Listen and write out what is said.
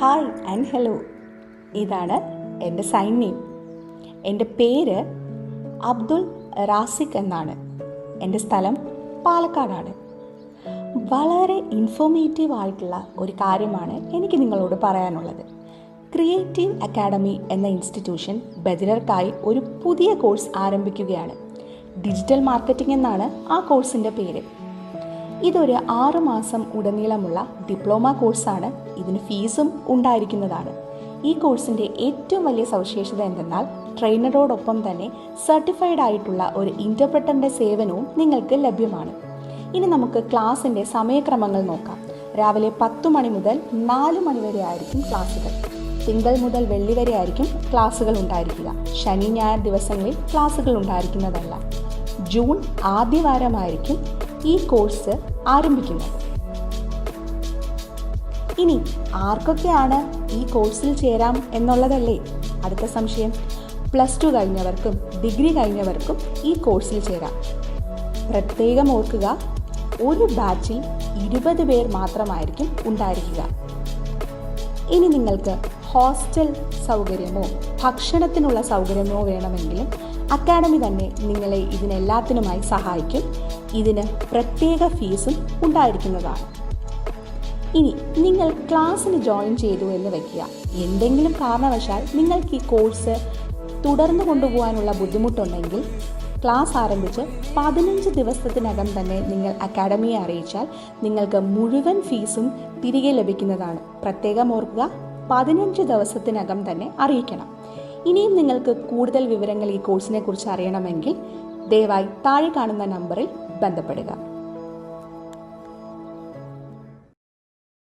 Hi and hello. ഇതാണ് എന്റെ sign name. എന്റെ പേര് അബ്ദുൾ റാസിഖ് എന്നാണ്. എന്റെ സ്ഥലം പാലക്കാടാണ്. വളരെ ഇൻഫോർമേറ്റീവ് ആയിട്ടുള്ള ഒരു കാര്യമാണ് എനിക്ക് നിങ്ങളോട് പറയാനുള്ളത്. ക്രിയേറ്റീവ് അക്കാഡമി എന്ന ഇൻസ്റ്റിറ്റ്യൂഷൻ ബദിരർക്കായി ഒരു പുതിയ കോഴ്സ് ആരംഭിക്കുകയാണ്. ഡിജിറ്റൽ മാർക്കറ്റിംഗ് എന്നാണ് ആ കോഴ്സിന്റെ പേര്. ഇതൊരു ആറുമാസം ഉടനീളമുള്ള ഡിപ്ലോമ കോഴ്സാണ്. ഇതിന് ഫീസും ഉണ്ടായിരിക്കുന്നതാണ്. ഈ കോഴ്സിന്റെ ഏറ്റവും വലിയ സവിശേഷത എന്തെന്നാൽ ട്രെയിനറോടൊപ്പം തന്നെ സർട്ടിഫൈഡ് ആയിട്ടുള്ള ഒരു ഇന്റർപ്രറ്ററിന്റെ സേവനവും നിങ്ങൾക്ക് ലഭ്യമാണ്. ഇനി നമുക്ക് ക്ലാസ്സിന്റെ സമയക്രമങ്ങൾ നോക്കാം. രാവിലെ പത്ത് മണി മുതൽ നാല് മണി വരെ ആയിരിക്കും ക്ലാസ്സുകൾ തിങ്കൾ മുതൽ വെള്ളി വരെ ആയിരിക്കും ക്ലാസ്സുകൾ ഉണ്ടായിരിക്കുക. ശനി ഞായർ ദിവസങ്ങളിൽ ക്ലാസ്സുകൾ ഉണ്ടായിരിക്കുന്നതല്ല. ജൂൺ ആദ്യവാരമായിരിക്കും ഈ കോഴ്സ് ആരംഭിക്കുന്നത് ഇനി ആർക്കൊക്കെയാണ് ഈ കോഴ്സിൽ ചേരാം എന്നുള്ളതല്ലേ? അടുത്ത സംശയം. പ്ലസ് ടു കഴിഞ്ഞവർക്കും ഡിഗ്രി കഴിഞ്ഞവർക്കും ഈ കോഴ്സിൽ ചേരാം. പ്രത്യേകം ഓർക്കുക ഒരു ബാച്ചിൽ ഇരുപത് പേർ മാത്രമായിരിക്കും ഉണ്ടായിരിക്കുക. ഇനി നിങ്ങൾക്ക് ഹോസ്റ്റൽ സൗകര്യമോ ഭക്ഷണത്തിനുള്ള സൗകര്യമോ വേണമെങ്കിലും അക്കാഡമി തന്നെ നിങ്ങളെ ഇതിനെല്ലാത്തിനുമായി സഹായിക്കും. ഇതിന് പ്രത്യേക ഫീസും ഉണ്ടായിരിക്കുന്നതാണ്. ഇനി നിങ്ങൾ ക്ലാസ്സിന് ജോയിൻ ചെയ്തു എന്ന് വയ്ക്കുക എന്തെങ്കിലും കാരണവശാൽ നിങ്ങൾക്ക് ഈ കോഴ്സ് തുടർന്നു കൊണ്ടുപോകാനുള്ള ബുദ്ധിമുട്ടുണ്ടെങ്കിൽ ക്ലാസ് ആരംഭിച്ച് പതിനഞ്ച് ദിവസത്തിനകം തന്നെ നിങ്ങൾ അക്കാഡമിയെ അറിയിച്ചാൽ നിങ്ങൾക്ക് മുഴുവൻ ഫീസും തിരികെ ലഭിക്കുന്നതാണ്. പ്രത്യേകം ഓർക്കുക പതിനഞ്ച് ദിവസത്തിനകം തന്നെ അറിയിക്കണം. ഇനിയും നിങ്ങൾക്ക് കൂടുതൽ വിവരങ്ങൾ ഈ കോഴ്സിനെ കുറിച്ച് അറിയണമെങ്കിൽ ദയവായി താഴെ കാണുന്ന നമ്പറിൽ ബന്ധപ്പെടുക.